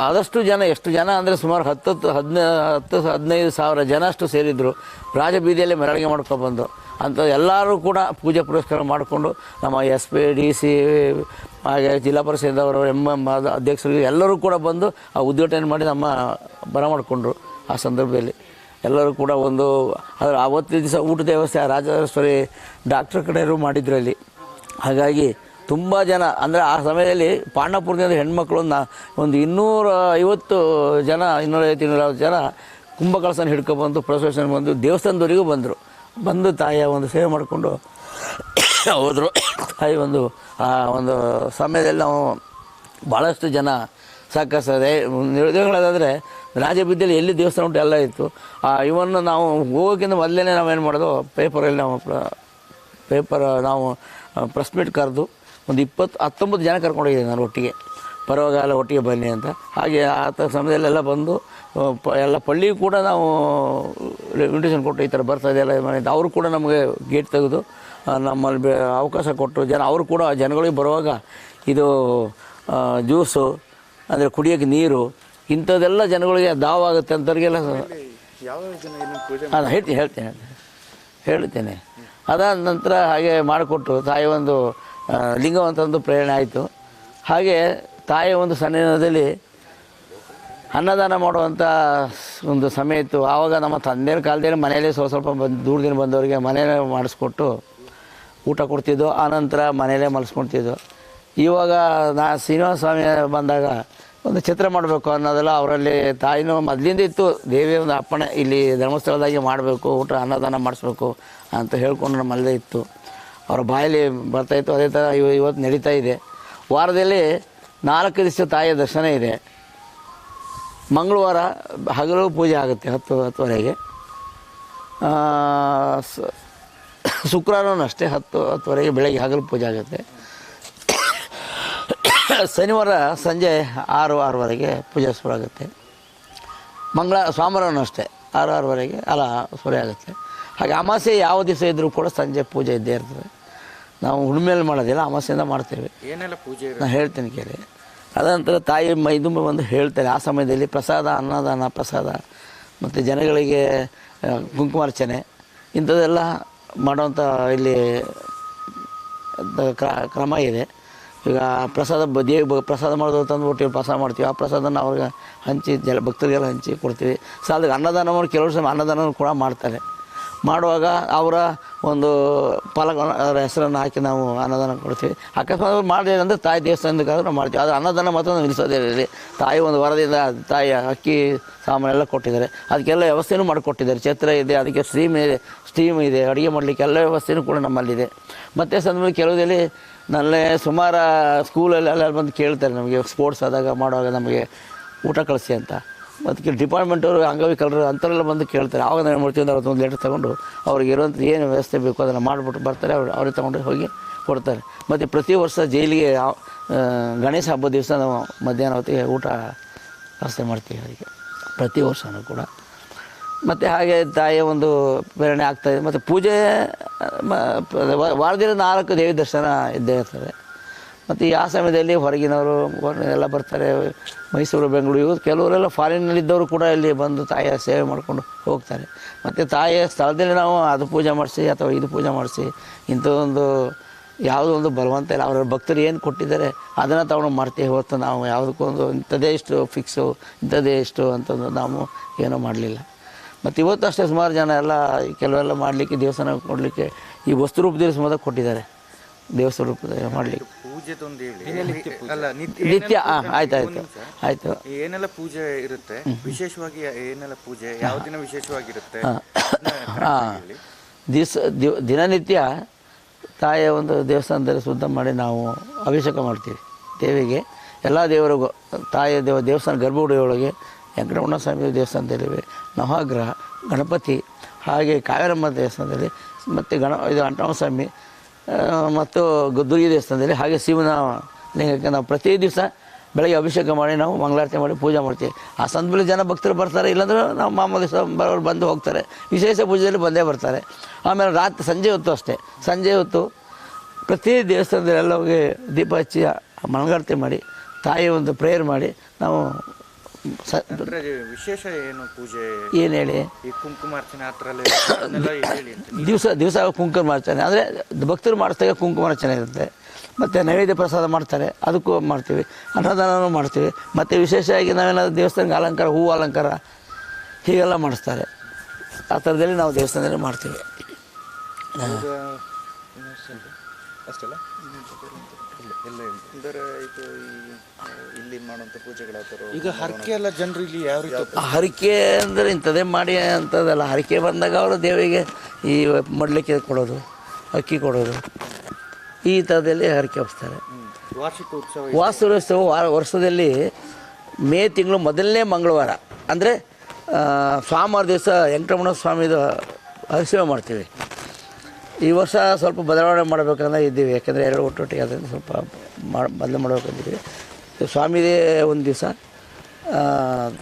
ಆದಷ್ಟು ಜನ, ಎಷ್ಟು ಜನ ಅಂದರೆ ಸುಮಾರು ಹತ್ತು, ಹದಿನ, ಹತ್ತು, ಹದಿನೈದು ಸಾವಿರ ಜನ ಅಷ್ಟು ಸೇರಿದ್ರು. ರಾಜಬೀದಿಯಲ್ಲಿ ಮೆರವಣಿಗೆ ಮಾಡ್ಕೊಂಡು ಬಂದು ಅಂತ ಎಲ್ಲರೂ ಕೂಡ ಪೂಜೆ ಪುರಸ್ಕಾರ ಮಾಡಿಕೊಂಡು ನಮ್ಮ ಎಸ್ ಪಿ, ಡಿ ಸಿ, ಹಾಗೆ ಜಿಲ್ಲಾ ಪರಿಷತ್ ಅವರು ಎಂ ಎಂ ಅಧ್ಯಕ್ಷರು ಎಲ್ಲರೂ ಕೂಡ ಬಂದು ಆ ಉದ್ಘಾಟನೆ ಮಾಡಿ ನಮ್ಮ ಬರ ಮಾಡಿಕೊಂಡ್ರು ಆ ಸಂದರ್ಭದಲ್ಲಿ. ಎಲ್ಲರೂ ಕೂಡ ಒಂದು, ಅದರ ಆವತ್ತಿನ ದಿವಸ ಊಟದ ವ್ಯವಸ್ಥೆ ಆ ರಾಜರಾಜೇಶ್ವರಿ ಡಾಕ್ಟ್ರ್ ಕಡೆಯವರು ಮಾಡಿದ್ರಲ್ಲಿ ಹಾಗಾಗಿ ತುಂಬ ಜನ, ಅಂದರೆ ಆ ಸಮಯದಲ್ಲಿ ಪಾಂಡಪುರದಿಂದ ಹೆಣ್ಮಕ್ಳು ಒಂದು ಇನ್ನೂರ ಐವತ್ತು ಜನ, ಇನ್ನೂರೈವತ್ತು ಇನ್ನೂರೈವತ್ತು ಜನ ಕುಂಭಕಳಸನ ಹಿಡ್ಕೊಬಂದು ಪ್ರೊಸೆಷನ್ ಬಂದು, ದೇವಸ್ಥಾನದವರಿಗೂ ಬಂದರು. ಬಂದು ತಾಯಿಯ ಒಂದು ಸೇವೆ ಮಾಡಿಕೊಂಡು ಹೋದರು. ತಾಯಿ ಒಂದು, ಆ, ಒಂದು ಸಮಯದಲ್ಲಿ ನಾವು ಭಾಳಷ್ಟು ಜನ ಸಾಕಷ್ಟು ನಿರುದ್ಯೋಗಗಳಾದರೆ ರಾಜಬೀದಿಯಲ್ಲಿ ಎಲ್ಲಿ ದೇವಸ್ಥಾನ ಉಂಟು ಎಲ್ಲ ಇತ್ತು. ಆ, ಇವನ್ನು ನಾವು ಹೋಗೋಕ್ಕಿಂತ ಮೊದಲೇ ನಾವೇನು ಮಾಡೋದು ಪೇಪರಲ್ಲಿ ನಾವು ಪ್ರ- ಪೇಪರ್ ನಾವು ಪ್ರೆಸ್ ಮೀಟ್ ಕರೆದು ಒಂದು ಇಪ್ಪತ್ತು ಹತ್ತೊಂಬತ್ತು ಜನ ಕರ್ಕೊಂಡೋಗಿದ್ದೆ ನಾನು ಒಟ್ಟಿಗೆ. ಪರವಾಗಿಲ್ಲ ಒಟ್ಟಿಗೆ ಬನ್ನಿ ಅಂತ. ಹಾಗೆ ಆ ಥರ ಸಮಯದಲ್ಲೆಲ್ಲ ಬಂದು ಪ ಎಲ್ಲ ಪಳ್ಳಿಗೂ ಕೂಡ ನಾವು ಇನ್ವಿಟೇಷನ್ ಕೊಟ್ಟು ಈ ಥರ ಬರ್ತಾ ಇದೆಲ್ಲ ಇದು ಮಾಡಿ ಅವರು ಕೂಡ ನಮಗೆ ಗೇಟ್ ತೆಗೆದು ನಮ್ಮಲ್ಲಿ ಬೆ ಅವಕಾಶ ಕೊಟ್ಟು ಜನ ಅವರು ಕೂಡ ಜನಗಳಿಗೆ ಬರುವಾಗ ಇದು ಜ್ಯೂಸು ಅಂದರೆ ಕುಡಿಯೋಕ್ಕೆ ನೀರು ಇಂಥದ್ದೆಲ್ಲ ಜನಗಳಿಗೆ ದಾವಾಗುತ್ತೆ ಅಂಥವ್ರಿಗೆಲ್ಲ ಯಾವ ಜನ ಏನೇನು ಪೂಜೆ ಅದು ಹೇಳ್ತೀನಿ. ಹೇಳ್ತೀನಿ. ಅದಾದ ನಂತರ ಹಾಗೆ ಮಾಡಿಕೊಟ್ಟು ತಾಯಿ ಒಂದು ಲಿಂಗವಂತಂದು ಪ್ರೇರಣೆ ಆಯಿತು. ಹಾಗೆ ತಾಯಿಯ ಒಂದು ಸನ್ನಿಧಾನದಲ್ಲಿ ಅನ್ನದಾನ ಮಾಡುವಂಥ ಒಂದು ಸಮಯ ಇತ್ತು. ಆವಾಗ ನಮ್ಮ ತಂದೆಯ ಕಾಲದಲ್ಲಿ ಮನೆಯಲ್ಲೇ ಸ್ವಲ್ಪ ಸ್ವಲ್ಪ ಬಂದು, ದೂರದಿಂದ ಬಂದವರಿಗೆ ಮನೆಯಲ್ಲೇ ಮಾಡಿಸ್ಕೊಟ್ಟು ಊಟ ಕೊಡ್ತಿದ್ದೋ ಆನಂತರ ಮನೆಯಲ್ಲೇ ಮಲಸ್ಕೊಳ್ತಿದ್ದು ಇವಾಗ ನಾ ಶ್ರೀನಿವಾಸ ಸ್ವಾಮಿ ಬಂದಾಗ ಒಂದು ಚಿತ್ರ ಮಾಡಬೇಕು ಅನ್ನೋದೆಲ್ಲ ಅವರಲ್ಲಿ ತಾಯಿನೂ ಮೊದಲಿಂದ ಇತ್ತು. ದೇವಿಯ ಒಂದು ಅಪ್ಪಣೆ, ಇಲ್ಲಿ ಧರ್ಮಸ್ಥಳದಾಗೆ ಮಾಡಬೇಕು, ಊಟ ಅನ್ನದಾನ ಮಾಡಿಸ್ಬೇಕು ಅಂತ ಹೇಳ್ಕೊಂಡು ನಮ್ಮಲ್ಲೇ ಇತ್ತು. ಅವರ ಬಾಯಲ್ಲಿ ಬರ್ತಾಯಿತ್ತು ಅದೇ ಥರ ಇವ ಇವತ್ತು ನಡೀತಾ ಇದೆ. ವಾರದಲ್ಲಿ ನಾಲ್ಕು ದಿವಸ ತಾಯಿಯ ದರ್ಶನ ಇದೆ. ಮಂಗಳವಾರ ಹಗಲು ಪೂಜೆ ಆಗುತ್ತೆ ಹತ್ತು ಹತ್ತುವರೆಗೆ. ಶುಕ್ರವಾರನೂ ಅಷ್ಟೇ ಹತ್ತು ಹತ್ತುವರೆಗೆ ಬೆಳಗ್ಗೆ ಹಗಲು ಪೂಜೆ ಆಗುತ್ತೆ. ಶನಿವಾರ ಸಂಜೆ ಆರು ಆರುವರೆಗೆ ಪೂಜೆ ಶುರು ಆಗುತ್ತೆ. ಮಂಗಳ, ಸೋಮವಾರನೂ ಅಷ್ಟೇ ಆರು ಆರುವರೆಗೆ, ಅಲ್ಲ, ಶುರು ಆಗುತ್ತೆ. ಹಾಗೆ ಅಮಾಸೆ ಯಾವ ದಿವಸ ಇದ್ದರೂ ಕೂಡ ಸಂಜೆ ಪೂಜೆ ಇದ್ದೇ ಇರ್ತದೆ. ನಾವು ಹುಣ್ಮೇಲೆ ಮಾಡೋದಿಲ್ಲ ಅಮಾಸೆಯಿಂದ ಮಾಡ್ತೇವೆ. ಏನೆಲ್ಲ ಪೂಜೆ ನಾನು ಹೇಳ್ತೇನೆ ಕೇಳಿ. ಅದಂತರ ತಾಯಿ ಮೈದುಂಬ ಬಂದು ಹೇಳ್ತಾರೆ. ಆ ಸಮಯದಲ್ಲಿ ಪ್ರಸಾದ ಅನ್ನದಾನ ಪ್ರಸಾದ ಮತ್ತು ಜನಗಳಿಗೆ ಕುಂಕುಮಾರ್ಚನೆ ಇಂಥದ್ದೆಲ್ಲ ಮಾಡೋವಂಥ ಇಲ್ಲಿ ಕ್ರ- ಕ್ರಮ ಇದೆ. ಈಗ ಪ್ರಸಾದ ದೇವಿ ಪ್ರಸಾದ ಮಾಡೋದು ತಂದುಬಿಟ್ಟು ಪ್ರಸಾದ ಮಾಡ್ತೀವಿ. ಆ ಪ್ರಸಾದನ ಅವ್ರಿಗೆ ಹಂಚಿ ಜಲ ಭಕ್ತರಿಗೆಲ್ಲ ಹಂಚಿ ಕೊಡ್ತೀವಿ. ಸಾಲದಾಗ ಅನ್ನದಾನ ಮಾಡಿ ಕೆಲವರು ಸಮ ಅನ್ನದಾನ ಕೂಡ ಮಾಡ್ತಾರೆ. ಮಾಡುವಾಗ ಅವರ ಒಂದು ಫಲ ಅವರ ಹೆಸರನ್ನು ಹಾಕಿ ನಾವು ಅನ್ನದಾನ ಕೊಡ್ತೀವಿ. ಅಕಸ್ಮಾತ್ ಅವ್ರು ಮಾಡಿದ್ರೆ ಅಂದರೆ ತಾಯಿ ದೇವಸ್ಥಾನದಕ್ಕಾದ್ರೂ ನಾವು ಮಾಡ್ತೀವಿ. ಆದರೆ ಅನ್ನದಾನ ಮಾತ್ರ ನಾವು ನಿಲ್ಲಿಸೋದೇ ಇರಲಿ ತಾಯಿ ಒಂದು ವರದಿಂದ ತಾಯಿ ಅಕ್ಕಿ ಸಾಮಾನೆಲ್ಲ ಕೊಟ್ಟಿದ್ದಾರೆ. ಅದಕ್ಕೆಲ್ಲ ವ್ಯವಸ್ಥೆನೂ ಮಾಡಿಕೊಟ್ಟಿದ್ದಾರೆ. ಛತ್ರ ಇದೆ, ಅದಕ್ಕೆ ಸ್ಟೀಮ್ ಇದೆ ಸ್ಟೀಮ್ ಇದೆ, ಅಡುಗೆ ಮಾಡಲಿಕ್ಕೆ ಎಲ್ಲ ವ್ಯವಸ್ಥೆನೂ ಕೂಡ ನಮ್ಮಲ್ಲಿದೆ. ಮತ್ತು ಸಂದರ್ಭದಲ್ಲಿ ಕೆಲವುದಲ್ಲಿ ನಲ್ಲೇ ಸುಮಾರು ಸ್ಕೂಲಲ್ಲಿ ಎಲ್ಲ ಬಂದು ಕೇಳ್ತಾರೆ ನಮಗೆ ಸ್ಪೋರ್ಟ್ಸ್ ಆದಾಗ ಮಾಡುವಾಗ ನಮಗೆ ಊಟ ಕಳಿಸಿ ಅಂತ. ಅದಕ್ಕೆ ಡಿಪಾರ್ಟ್ಮೆಂಟವರು ಅಂಗವಿಕಲರು ಅಂಥವರೆಲ್ಲ ಬಂದು ಕೇಳ್ತಾರೆ. ಆವಾಗ ನಾನು ಮಾಡ್ತೀವಿ ಅಂದ್ರೆ ಒಂದು ಲೆಟರ್ ತೊಗೊಂಡು ಅವ್ರಿಗೆ ಇರೋಂಥ ಏನು ವ್ಯವಸ್ಥೆ ಬೇಕು ಅದನ್ನು ಮಾಡಿಬಿಟ್ಟು ಬರ್ತಾರೆ. ಅವ್ರು, ಅವ್ರಿಗೆ ತೊಗೊಂಡು ಹೋಗಿ ಕೊಡ್ತಾರೆ. ಮತ್ತು ಪ್ರತಿ ವರ್ಷ ಜೈಲಿಗೆ ಗಣೇಶ ಹಬ್ಬದ ದಿವಸ ನಾವು ಮಧ್ಯಾಹ್ನ ಹೊತ್ತಿಗೆ ಊಟ ವ್ಯವಸ್ಥೆ ಮಾಡ್ತೀವಿ ಅವರಿಗೆ. ಪ್ರತಿ ವರ್ಷವೂ ಕೂಡ. ಮತ್ತು ಹಾಗೆ ತಾಯಿಯ ಒಂದು ಪ್ರೇರಣೆ ಆಗ್ತಾಯಿದೆ ಮತ್ತು ಪೂಜೆ ವಾರದಿಂದ ನಾಲ್ಕು ದೇವಿ ದರ್ಶನ ಇದ್ದೇ ಇರ್ತದೆ. ಮತ್ತು ಆ ಸಮಯದಲ್ಲಿ ಹೊರಗಿನವರು ಹೊರ- ಎಲ್ಲ ಬರ್ತಾರೆ, ಮೈಸೂರು, ಬೆಂಗಳೂರು, ಇವರು ಕೆಲವರೆಲ್ಲ ಫಾರಿನ್ನಲ್ಲಿದ್ದವರು ಕೂಡ ಇಲ್ಲಿ ಬಂದು ತಾಯಿಯ ಸೇವೆ ಮಾಡಿಕೊಂಡು ಹೋಗ್ತಾರೆ. ಮತ್ತು ತಾಯಿಯ ಸ್ಥಳದಲ್ಲಿ ನಾವು ಅದು ಪೂಜೆ ಮಾಡಿಸಿ ಅಥವಾ ಇದು ಪೂಜೆ ಮಾಡಿಸಿ ಇಂಥದ್ದೊಂದು ಯಾವುದೋ ಒಂದು ಬಲವಂತ ಇಲ್ಲ. ಅವರ ಭಕ್ತರು ಏನು ಕೊಟ್ಟಿದ್ದಾರೆ ಅದನ್ನು ತಗೊಂಡು ಮಾಡ್ತೀವಿ ಹೊತ್ತು ನಾವು ಯಾವುದಕ್ಕೊಂದು ಇಂಥದ್ದೇ ಇಷ್ಟು ಫಿಕ್ಸು ಇಂಥದ್ದೇ ಇಷ್ಟು ಅಂತಂದು ನಾವು ಏನೂ ಮಾಡಲಿಲ್ಲ. ಮತ್ತು ಇವತ್ತು ಅಷ್ಟೇ ಸುಮಾರು ಜನ ಎಲ್ಲ ಕೆಲವೆಲ್ಲ ಮಾಡಲಿಕ್ಕೆ ದೇವಸ್ಥಾನ ಕೊಡಲಿಕ್ಕೆ ಈ ವಸ್ತು ರೂಪದಲ್ಲಿ ಸುಮಾರು ಕೊಟ್ಟಿದ್ದಾರೆ. ದೇವಸ್ಥಾನ ರೂಪದಲ್ಲಿ ಮಾಡಲಿಕ್ಕೆ. ಪೂಜೆದೊಂದು ಹೇಳಿ. ಅಲ್ಲ ನಿತ್ಯ ಆಯ್ತು ಆಯಿತು ಏನೆಲ್ಲ ಪೂಜೆ ಇರುತ್ತೆ? ವಿಶೇಷವಾಗಿ ಏನೆಲ್ಲ ಪೂಜೆ? ಯಾವ ದಿನ ವಿಶೇಷವಾಗಿರುತ್ತೆ? ಹಾಂ. ದಿವಸ ದಿನನಿತ್ಯ ತಾಯಿಯ ಒಂದು ದೇವಸ್ಥಾನದಲ್ಲಿ ಶುದ್ಧ ಮಾಡಿ ನಾವು ಅಭಿಷೇಕ ಮಾಡ್ತೀವಿ. ದೇವಿಗೆ ಎಲ್ಲ ದೇವರಿಗೂ ತಾಯಿಯ ದೇವ ದೇವಸ್ಥಾನ ಗರ್ಭಗುಡಿಯೊಳಗೆ ವೆಂಕಟರಮಣ ಸ್ವಾಮಿ ದೇವಸ್ಥಾನದಲ್ಲಿ ನವಗ್ರಹ ಗಣಪತಿ ಹಾಗೆ ಕಾವೇರಮ್ಮ ದೇವಸ್ಥಾನದಲ್ಲಿ ಮತ್ತು ಗಣ ಇದು ಅಂಟರಾಮ ಸ್ವಾಮಿ ಆ, ಮತ್ತು ದುರ್ಗಿ ದೇವಸ್ಥಾನದಲ್ಲಿ ಹಾಗೆ ಶಿವನ ಲಿಂಗಕ್ಕೆ ನಾವು ಪ್ರತಿ ದಿವಸ ಬೆಳಗ್ಗೆ ಅಭಿಷೇಕ ಮಾಡಿ ನಾವು ಮಂಗಳಾರತಿ ಮಾಡಿ ಪೂಜೆ ಮಾಡ್ತೀವಿ. ಆ ಸಂದರ್ಭದಲ್ಲಿ ಜನ ಭಕ್ತರು ಬರ್ತಾರೆ, ಇಲ್ಲಾಂದ್ರೆ ನಾವು ಮಾಮೂಲಿ ಬರೋರು ಬಂದು ಹೋಗ್ತಾರೆ. ವಿಶೇಷ ಪೂಜೆಯಲ್ಲಿ ಬಂದೇ ಬರ್ತಾರೆ. ಆಮೇಲೆ ರಾತ್ರಿ ಸಂಜೆ ಹೊತ್ತು ಅಷ್ಟೇ. ಸಂಜೆ ಹೊತ್ತು ಪ್ರತಿ ದೇವಸ್ಥಾನದಲ್ಲಿ ಎಲ್ಲ ಹೋಗಿ ದೀಪ ಹಚ್ಚಿ ಮಂಗಳಾರತಿ ಮಾಡಿ, ತಾಯಿ ಒಂದು ಪ್ರೇಯರ್ ಮಾಡಿ ನಾವು ವಿಶೇಷ ಏನು ಪೂಜೆ? ಏನು ಹೇಳಿ? ಈ ಕುಂಕುಮಾರ್ಚನೆ ದಿವಸ ದಿವಸ ಕುಂಕುಮಾರ್ಚನೆ ಅಂದರೆ ಭಕ್ತರು ಮಾಡಿಸಿದಾಗ ಕುಂಕುಮಾರ್ಚನೆ ಇರುತ್ತೆ. ಮತ್ತು ನೈವೇದ್ಯ ಪ್ರಸಾದ ಮಾಡ್ತಾರೆ. ಅದಕ್ಕೂ ಮಾಡ್ತೀವಿ. ಅನ್ನದಾನನೂ ಮಾಡ್ತೀವಿ. ಮತ್ತು ವಿಶೇಷವಾಗಿ ನಾವೇನಾದ್ರು ದೇವಸ್ಥಾನಕ್ಕೆ ಅಲಂಕಾರ ಹೂವು ಅಲಂಕಾರ ಹೀಗೆಲ್ಲ ಮಾಡಿಸ್ತಾರೆ. ಆ ಥರದಲ್ಲಿ ನಾವು ದೇವಸ್ಥಾನದಲ್ಲಿ ಮಾಡ್ತೀವಿ. ಅಷ್ಟಲ್ಲ ಎಲ್ಲ ಅಂದರೆ ಇದು ಇಲ್ಲಿ ಮಾಡುವಂಥ ಪೂಜೆಗಳ ಈಗ ಹರಕೆ ಎಲ್ಲ ಜನರು ಇಲ್ಲಿ ಯಾವ ರೀತಿ ಆ ಹರಕೆ ಅಂದರೆ ಇಂಥದೇ ಮಾಡಿ ಅಂಥದ್ದಲ್ಲ ಹರಕೆ ಬಂದಾಗ ಅವರು ದೇವಿಗೆ ಈ ಮಡ್ಲಿಕ್ಕೆ ಕೊಡೋದು ಅಕ್ಕಿ ಕೊಡೋದು ಈ ಥರದಲ್ಲಿ ಹರಕೆ ಹಬ್ಸ್ತಾರೆ ವಾರ್ಷಿಕ ಉತ್ಸವ ವಾಸ್ತುರೋತ್ಸವ ವಾರ ವರ್ಷದಲ್ಲಿ ಮೇ ತಿಂಗಳು ಮೊದಲನೇ ಮಂಗಳವಾರ. ಅಂದರೆ ಸೋಮವಾರ ದಿವಸ ವೆಂಕಟರಮಣ ಸ್ವಾಮಿದು ಹರಿಸೇವೆ ಮಾಡ್ತೀವಿ. ಈ ವರ್ಷ ಸ್ವಲ್ಪ ಬದಲಾವಣೆ ಮಾಡಬೇಕಂತ ಇದ್ದೀವಿ, ಯಾಕೆಂದರೆ ಎರಡು ಒಟ್ಟೊಟ್ಟಿಗೆ ಅದನ್ನು ಸ್ವಲ್ಪ ಮಾಡಿ ಬದಲು ಮಾಡಬೇಕಂತಿದ್ದೀವಿ. ಸ್ವಾಮಿದೇ ಒಂದು ದಿವಸ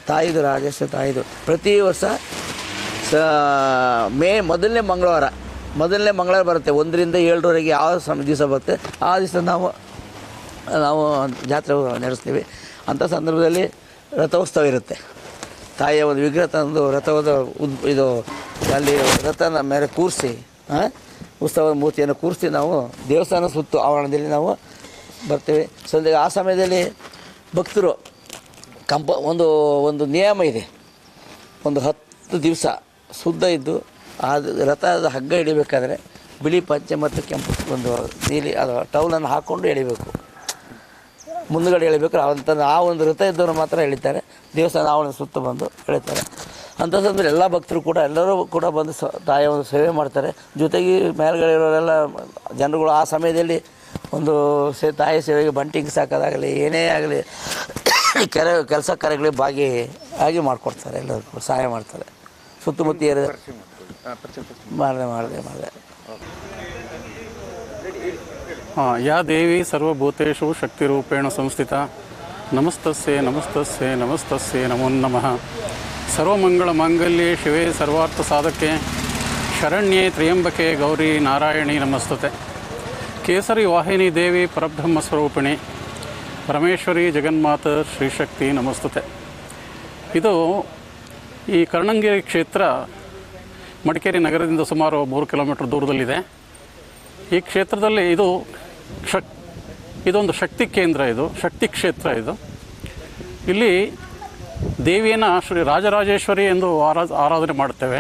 ತಾಯಿದು ರಾಜೇಶ ತಾಯಿದು, ಪ್ರತಿ ವರ್ಷ ಸ, ಮೇ ಮೊದಲನೇ ಮಂಗಳವಾರ ಮೊದಲನೇ ಮಂಗಳವಾರ ಬರುತ್ತೆ. ಒಂದರಿಂದ ಏಳರವರೆಗೆ ಯಾವ ಸಮ, ದಿವಸ ಬರುತ್ತೆ, ಆ ದಿವಸ ನಾವು ನಾವು ಜಾತ್ರೆ ನಡೆಸ್ತೀವಿ. ಅಂಥ ಸಂದರ್ಭದಲ್ಲಿ ರಥೋತ್ಸವ ಇರುತ್ತೆ. ತಾಯಿಯ ಒಂದು ವಿಗ್ರಹ ತಂದು ರಥದ ಉದ್, ಇದು ಅಲ್ಲಿ ರಥನ ಮೇಲೆ ಕೂರಿಸಿ ಉತ್ಸವದ ಮೂರ್ತಿಯನ್ನು ಕೂರಿಸಿ ನಾವು ದೇವಸ್ಥಾನ ಸುತ್ತು ಆವರಣದಲ್ಲಿ ನಾವು ಬರ್ತೇವೆ. ಸಂಜೆ ಆ ಸಮಯದಲ್ಲಿ ಭಕ್ತರು ಕಂಪ, ಒಂದು ಒಂದು ನಿಯಮ ಇದೆ. ಒಂದು ಹತ್ತು ದಿವಸ ಶುದ್ಧ ಇದ್ದು, ಆ ರಥದ ಹಗ್ಗ ಹಿಡಿಬೇಕಾದ್ರೆ ಬಿಳಿ ಪಂಚೆ ಮತ್ತು ಕೆಂಪು ಒಂದು ನೀಲಿ ಅದು ಟೌಲನ್ನು ಹಾಕ್ಕೊಂಡು ಎಳಿಬೇಕು. ಮುಂದುಗಡೆ ಎಳಿಬೇಕಾದ್ರೆ ಅಂತಂದು ಆ ಒಂದು ರಥ ಇದ್ದವರು ಮಾತ್ರ ಎಳಿತಾರೆ. ದೇವಸ್ಥಾನ ಆವರಣ ಸುತ್ತ ಬಂದು ಎಳಿತಾರೆ. ಅಂಥ ಸಂದರ್ಭದಲ್ಲಿ ಎಲ್ಲ ಭಕ್ತರು ಕೂಡ ಎಲ್ಲರೂ ಕೂಡ ಬಂದು ಸ ತಾಯಿಯ ಒಂದು ಸೇವೆ ಮಾಡ್ತಾರೆ. ಜೊತೆಗೆ ಮೇಲ್ಗಡೆ ಇರೋರೆಲ್ಲ ಜನರುಗಳು ಆ ಸಮಯದಲ್ಲಿ ಒಂದು ಸೇ ತಾಯಿ ಸೇವೆಗೆ ಬಂಟಿಂಗ್ ಸಾಕೋದಾಗಲಿ ಏನೇ ಆಗಲಿ ಕೆರೆ ಕೆಲಸ ಕಾರ್ಯಗಳಿಗೆ ಭಾಗಿ ಆಗಿ ಮಾಡಿಕೊಡ್ತಾರೆ. ಎಲ್ಲರೂ ಸಹಾಯ ಮಾಡ್ತಾರೆ. ಸುತ್ತಮುತ್ತ ಮಾಡಿದೆ ಮಾಡಿದೆ ಮಾಡಿದೆ. ಯಾ ದೇವಿ ಸರ್ವಭೂತೇಶು ಶಕ್ತಿರೂಪೇಣ ಸಂಸ್ಥಿತ. ನಮಸ್ತಸ್ಸೆ ನಮಸ್ತಸ್ಸೆ ನಮಸ್ತಸ್ಸೆ ನಮೋ ನಮಃ. ಸರ್ವಮಂಗಳ ಮಾಂಗಲ್ಯೆ ಶಿವೆ ಸರ್ವಾರ್ಥ ಸಾಧಕೆ. ಶರಣ್ಯೆ ತ್ರಿಯಂಬಕೆ ಗೌರಿ ನಾರಾಯಣಿ ನಮಸ್ತತೆ. ಕೇಸರಿ ವಾಹಿನಿ ದೇವಿ ಪರಬ್ರಹ್ಮ ಸ್ವರೂಪಿಣಿ. ಪರಮೇಶ್ವರಿ ಜಗನ್ಮಾತ ಶ್ರೀಶಕ್ತಿ ನಮಸ್ತತೆ. ಇದು ಈ ಕರ್ಣಂಗಿರಿ ಕ್ಷೇತ್ರ ಮಡಿಕೇರಿ ನಗರದಿಂದ ಸುಮಾರು ಮೂರು ಕಿಲೋಮೀಟರ್ ದೂರದಲ್ಲಿದೆ. ಈ ಕ್ಷೇತ್ರದಲ್ಲಿ ಇದು ಶಕ್ ಇದೊಂದು ಶಕ್ತಿ ಕೇಂದ್ರ ಇದು, ಶಕ್ತಿ ಕ್ಷೇತ್ರ ಇದು. ಇಲ್ಲಿ ದೇವಿಯನ್ನು ಶ್ರೀ ರಾಜರಾಜೇಶ್ವರಿ ಎಂದು ಆರಾ ಆರಾಧನೆ ಮಾಡ್ತೇವೆ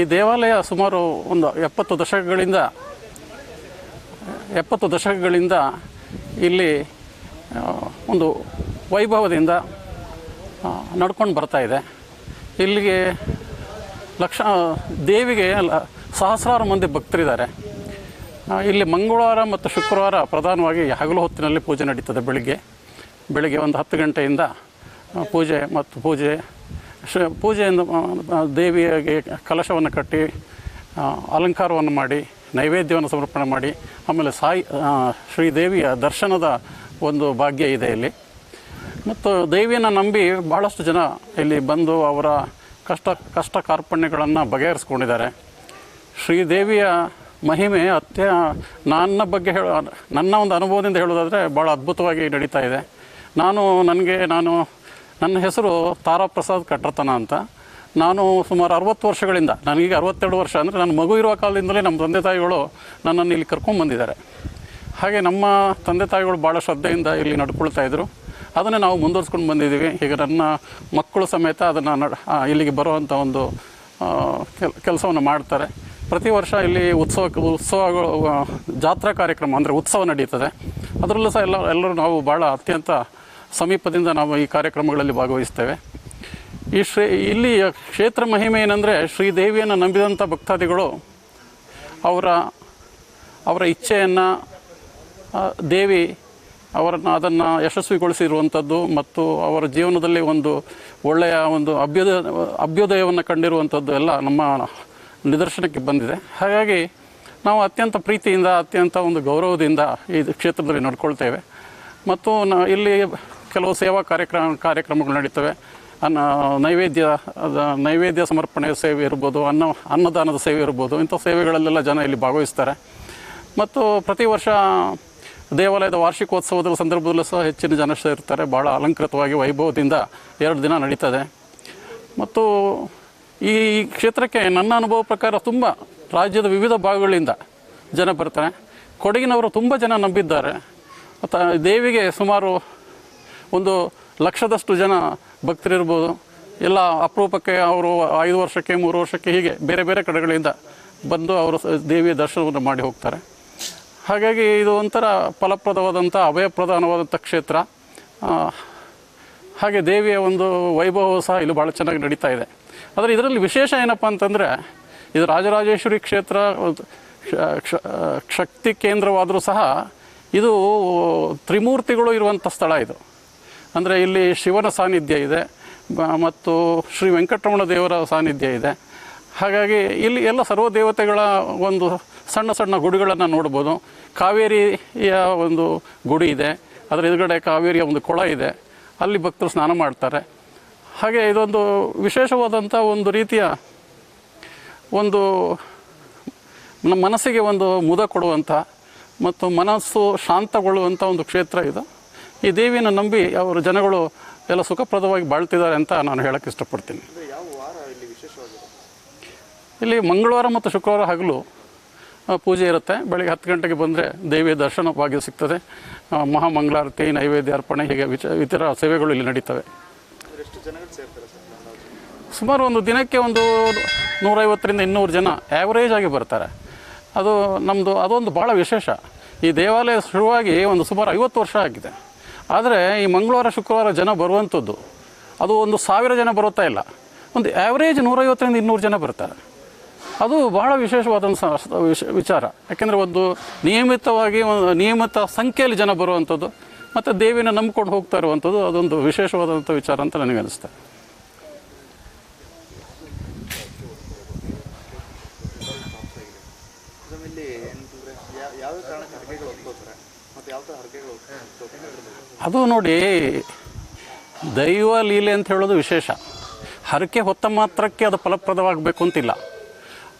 ಈ ದೇವಾಲಯ ಸುಮಾರು ಒಂದು ಎಪ್ಪತ್ತು ದಶಕಗಳಿಂದ ಎಪ್ಪತ್ತು ದಶಕಗಳಿಂದ ಇಲ್ಲಿ ಒಂದು ವೈಭವದಿಂದ ನಡ್ಕೊಂಡು ಬರ್ತಾ ಇದೆ. ಇಲ್ಲಿಗೆ ಲಕ್ಷ ದೇವಿಗೆ ಸಹಸ್ರಾರು ಮಂದಿ ಭಕ್ತರಿದ್ದಾರೆ. ಇಲ್ಲಿ ಮಂಗಳವಾರ ಮತ್ತು ಶುಕ್ರವಾರ ಪ್ರಧಾನವಾಗಿ ಹಗಲು ಹೊತ್ತಿನಲ್ಲಿ ಪೂಜೆ ನಡೀತದೆ ಬೆಳಿಗ್ಗೆ. ಬೆಳಿಗ್ಗೆ ಒಂದು ಹತ್ತು ಗಂಟೆಯಿಂದ ಪೂಜೆ ಮತ್ತು ಪೂಜೆ ಶ ಪೂಜೆಯಿಂದ ಆ, ಕಲಶವನ್ನು ಕಟ್ಟಿ ಅಲಂಕಾರವನ್ನು ಮಾಡಿ ನೈವೇದ್ಯವನ್ನು ಸಮರ್ಪಣೆ ಮಾಡಿ ಆಮೇಲೆ ಸಾಯಿ ಶ್ರೀದೇವಿಯ ದರ್ಶನದ ಒಂದು ಭಾಗ್ಯ ಇದೆ ಇಲ್ಲಿ. ಮತ್ತು ದೇವಿಯನ್ನು ನಂಬಿ ಭಾಳಷ್ಟು ಜನ ಇಲ್ಲಿ ಬಂದು ಅವರ ಕಷ್ಟ ಕಷ್ಟ ಕಾರ್ಪಣ್ಯಗಳನ್ನು ಬಗೆಹರಿಸ್ಕೊಂಡಿದ್ದಾರೆ. ಶ್ರೀದೇವಿಯ ಮಹಿಮೆ ಅತ್ಯ ನನ್ನ ಬಗ್ಗೆ ಹೇಳ ನನ್ನ ಒಂದು ಅನುಭವದಿಂದ ಹೇಳೋದಾದರೆ ಭಾಳ ಅದ್ಭುತವಾಗಿ ನಡೀತಾ ಇದೆ. ನಾನು ನನಗೆ ನಾನು ನನ್ನ ಹೆಸರು ತಾರಾ ಪ್ರಸಾದ್ ಕಟ್ರತನ ಅಂತ. ನಾನು ಸುಮಾರು ಅರವತ್ತು ವರ್ಷಗಳಿಂದ, ನನಗೀಗ ಅರವತ್ತೆರಡು ವರ್ಷ ಅಂದರೆ ನನ್ನ ಮಗು ಇರುವ ಕಾಲದಿಂದಲೇ ನಮ್ಮ ತಂದೆ ತಾಯಿಗಳು ನನ್ನನ್ನು ಇಲ್ಲಿ ಕರ್ಕೊಂಡ್ಬಂದಿದ್ದಾರೆ ಹಾಗೆ ನಮ್ಮ ತಂದೆ ತಾಯಿಗಳು ಭಾಳ ಶ್ರದ್ಧೆಯಿಂದ ಇಲ್ಲಿ ನಡ್ಕೊಳ್ತಾ ಇದ್ದರು ಅದನ್ನೇ ನಾವು ಮುಂದುವರ್ಸ್ಕೊಂಡು ಬಂದಿದ್ದೀವಿ. ಈಗ ನನ್ನ ಮಕ್ಕಳು ಸಮೇತ ಅದನ್ನು ಇಲ್ಲಿಗೆ ಬರುವಂಥ ಒಂದು ಕೆಲಸವನ್ನು ಮಾಡ್ತಾರೆ. ಪ್ರತಿ ವರ್ಷ ಇಲ್ಲಿ ಉತ್ಸವ ಉತ್ಸವಗಳು ಆ, ಜಾತ್ರಾ ಕಾರ್ಯಕ್ರಮ ಅಂದರೆ ಉತ್ಸವ ನಡೀತದೆ. ಅದರಲ್ಲೂ ಸಹ ಎಲ್ಲ ಎಲ್ಲರೂ ನಾವು ಭಾಳ ಅತ್ಯಂತ ಸಮೀಪದಿಂದ ನಾವು ಈ ಕಾರ್ಯಕ್ರಮಗಳಲ್ಲಿ ಭಾಗವಹಿಸ್ತೇವೆ. ಈ ಶ್ರೀ ಇಲ್ಲಿ ಕ್ಷೇತ್ರ ಮಹಿಮೆ ಏನಂದರೆ ಶ್ರೀದೇವಿಯನ್ನು ನಂಬಿದಂಥ ಭಕ್ತಾದಿಗಳು ಅವರ ಅವರ ಇಚ್ಛೆಯನ್ನು ದೇವಿ ಅವರನ್ನು ಅದನ್ನು ಯಶಸ್ವಿಗೊಳಿಸಿರುವಂಥದ್ದು ಮತ್ತು ಅವರ ಜೀವನದಲ್ಲಿ ಒಂದು ಒಳ್ಳೆಯ ಒಂದು ಅಭ್ಯುದಯ ಅಭ್ಯುದಯವನ್ನು ಕಂಡಿರುವಂಥದ್ದು ಎಲ್ಲ ನಮ್ಮ ನಿದರ್ಶನಕ್ಕೆ ಬಂದಿದೆ. ಹಾಗಾಗಿ ನಾವು ಅತ್ಯಂತ ಪ್ರೀತಿಯಿಂದ, ಅತ್ಯಂತ ಒಂದು ಗೌರವದಿಂದ ಈ ಕ್ಷೇತ್ರದಲ್ಲಿ ನಡ್ಕೊಳ್ತೇವೆ. ಮತ್ತು ನ, ಇಲ್ಲಿ ಕೆಲವು ಸೇವಾ ಕಾರ್ಯಕ್ರಮ, ಕಾರ್ಯಕ್ರಮಗಳು ನಡೀತವೆ. ಅನ್ನ, ನೈವೇದ್ಯ ನೈವೇದ್ಯ ಸಮರ್ಪಣೆ ಸೇವೆ ಇರ್ಬೋದು, ಅನ್ನ, ಅನ್ನದಾನದ ಸೇವೆ ಇರ್ಬೋದು, ಇಂಥ ಸೇವೆಗಳಲ್ಲೆಲ್ಲ ಜನ ಇಲ್ಲಿ ಭಾಗವಹಿಸ್ತಾರೆ. ಮತ್ತು ಪ್ರತಿ ವರ್ಷ ದೇವಾಲಯದ ವಾರ್ಷಿಕೋತ್ಸವದ ಸಂದರ್ಭದಲ್ಲೂ ಸಹ ಹೆಚ್ಚಿನ ಜನ ಸೇರ್ತಾರೆ. ಭಾಳ ಅಲಂಕೃತವಾಗಿ ವೈಭವದಿಂದ ಎರಡು ದಿನ ನಡೀತದೆ. ಮತ್ತು ಈ ಕ್ಷೇತ್ರಕ್ಕೆ ನನ್ನ ಅನುಭವ ಪ್ರಕಾರ ತುಂಬ ರಾಜ್ಯದ ವಿವಿಧ ಭಾಗಗಳಿಂದ ಜನ ಬರ್ತಾರೆ. ಕೊಡಗಿನವರು ತುಂಬ ಜನ ನಂಬಿದ್ದಾರೆ. ಮತ್ತು ದೇವಿಗೆ ಸುಮಾರು ಒಂದು ಲಕ್ಷದಷ್ಟು ಜನ ಭಕ್ತರಿರ್ಬೋದು. ಎಲ್ಲ ಅಪರೂಪಕ್ಕೆ ಅವರು ಐದು ವರ್ಷಕ್ಕೆ, ಮೂರು ವರ್ಷಕ್ಕೆ ಹೀಗೆ ಬೇರೆ ಬೇರೆ ಕಡೆಗಳಿಂದ ಬಂದು ಅವರು ದೇವಿಯ ದರ್ಶನವನ್ನು ಮಾಡಿ ಹೋಗ್ತಾರೆ. ಹಾಗಾಗಿ ಇದು ಒಂಥರ ಫಲಪ್ರದವಾದಂಥ ಅಭಯಪ್ರಧಾನವಾದಂಥ ಕ್ಷೇತ್ರ. ಹಾಗೆ ದೇವಿಯ ಒಂದು ವೈಭವ ಸಹ ಇಲ್ಲಿ ಭಾಳ ಚೆನ್ನಾಗಿ ನಡೀತಾ ಇದೆ. ಆದರೆ ಇದರಲ್ಲಿ ವಿಶೇಷ ಏನಪ್ಪ ಅಂತಂದರೆ ಇದು ರಾಜರಾಜೇಶ್ವರಿ ಕ್ಷೇತ್ರ, ಕ್ಷ- ಕ್ಷ- ಶಕ್ತಿ ಕೇಂದ್ರವಾದರೂ ಸಹ ಇದು ತ್ರಿಮೂರ್ತಿಗಳು ಇರುವಂಥ ಸ್ಥಳ ಇದು. ಅಂದರೆ ಇಲ್ಲಿ ಶಿವನ ಸಾನ್ನಿಧ್ಯ ಇದೆ ಮತ್ತು ಶ್ರೀ ವೆಂಕಟರಮಣ ದೇವರ ಸಾನ್ನಿಧ್ಯ ಇದೆ. ಹಾಗಾಗಿ ಇಲ್ಲಿ ಎಲ್ಲ ಸರ್ವದೇವತೆಗಳ ಒಂದು ಸಣ್ಣ ಸಣ್ಣ ಗುಡಿಗಳನ್ನು ನೋಡ್ಬೋದು. ಕಾವೇರಿಯ ಒಂದು ಗುಡಿ ಇದೆ, ಅದರ ಎದುರುಗಡೆ ಕಾವೇರಿಯ ಒಂದು ಕೊಳ ಇದೆ. ಅಲ್ಲಿ ಭಕ್ತರು ಸ್ನಾನ ಮಾಡ್ತಾರೆ. ಹಾಗೆ ಇದೊಂದು ವಿಶೇಷವಾದಂಥ ಒಂದು ರೀತಿಯ ಒಂದು ನಮ್ಮ ಮನಸ್ಸಿಗೆ ಒಂದು ಮುದ ಕೊಡುವಂಥ ಮತ್ತು ಮನಸ್ಸು ಶಾಂತಗೊಳ್ಳುವಂಥ ಒಂದು ಕ್ಷೇತ್ರ ಇದು. ಈ ದೇವಿಯನ್ನು ನಂಬಿ ಅವರು ಜನಗಳು ಎಲ್ಲ ಸುಖಪ್ರದವಾಗಿ ಬಾಳ್ತಿದ್ದಾರೆ ಅಂತ ನಾನು ಹೇಳೋಕ್ಕೆ ಇಷ್ಟಪಡ್ತೀನಿ. ಇಲ್ಲಿ ಮಂಗಳವಾರ ಮತ್ತು ಶುಕ್ರವಾರ ಹಗಲು ಪೂಜೆ ಇರುತ್ತೆ. ಬೆಳಗ್ಗೆ ಹತ್ತು ಗಂಟೆಗೆ ಬಂದರೆ ದೇವಿಯ ದರ್ಶನ ಭಾಗ್ಯ ಸಿಗ್ತದೆ ಮಹಾಮಂಗಳಾರತಿ ನೈವೇದ್ಯ ಅರ್ಪಣೆ ಹೀಗೆ ವಿಚ ಇತರ ಸೇವೆಗಳು ಇಲ್ಲಿ ನಡೀತವೆ. ಸುಮಾರು ಒಂದು ದಿನಕ್ಕೆ ಒಂದು ನೂರೈವತ್ತರಿಂದ ಇನ್ನೂರು ಜನ ಆ್ಯಾವ್ರೇಜ್ ಆಗಿ ಬರ್ತಾರೆ. ಅದು ನಮ್ಮದು ಅದೊಂದು ಭಾಳ ವಿಶೇಷ. ಈ ದೇವಾಲಯ ಶುರುವಾಗಿ ಒಂದು ಸುಮಾರು ಐವತ್ತು ವರ್ಷ ಆಗಿದೆ. ಆದರೆ ಈ ಮಂಗಳವಾರ, ಶುಕ್ರವಾರ ಜನ ಬರುವಂಥದ್ದು, ಅದು ಒಂದು ಸಾವಿರ ಜನ ಬರುತ್ತಾ ಇಲ್ಲ. ಒಂದು ಆ್ಯಾವ್ರೇಜ್ ನೂರೈವತ್ತರಿಂದ ಇನ್ನೂರು ಜನ ಬರ್ತಾರೆ. ಅದು ಬಹಳ ವಿಶೇಷವಾದಂಥ ವಿಶ- ವಿಚಾರ. ಯಾಕೆಂದರೆ ಒಂದು ನಿಯಮಿತವಾಗಿ, ಒಂದು ನಿಯಮಿತ ಸಂಖ್ಯೆಯಲ್ಲಿ ಜನ ಬರುವಂಥದ್ದು, ಮತ್ತು ದೇವಿನ ನಂಬ್ಕೊಂಡು ಹೋಗ್ತಾ ಇರುವಂಥದ್ದು, ಅದೊಂದು ವಿಶೇಷವಾದಂಥ ವಿಚಾರ ಅಂತ ನನಗೆ ಅನಿಸ್ತಾ ಇಲ್ಲಿ ಏನಂತಂದ್ರೆ ಯಾವ ಕಾರಣಕ್ಕೆ ಹರಕೆಗಳು ಒಪ್ಕೋತಾರೆ ಮತ್ತು ಯಾವ ಥರ ಹರಕೆಗಳು ಒಪ್ಕೋತಾರೆ ಅದು ನೋಡಿ ದೈವ ಲೀಲೆ ಅಂತ ಹೇಳೋದು ವಿಶೇಷ. ಹರಕೆ ಹೊತ್ತ ಮಾತ್ರಕ್ಕೆ ಅದು ಫಲಪ್ರದವಾಗಬೇಕು ಅಂತಿಲ್ಲ.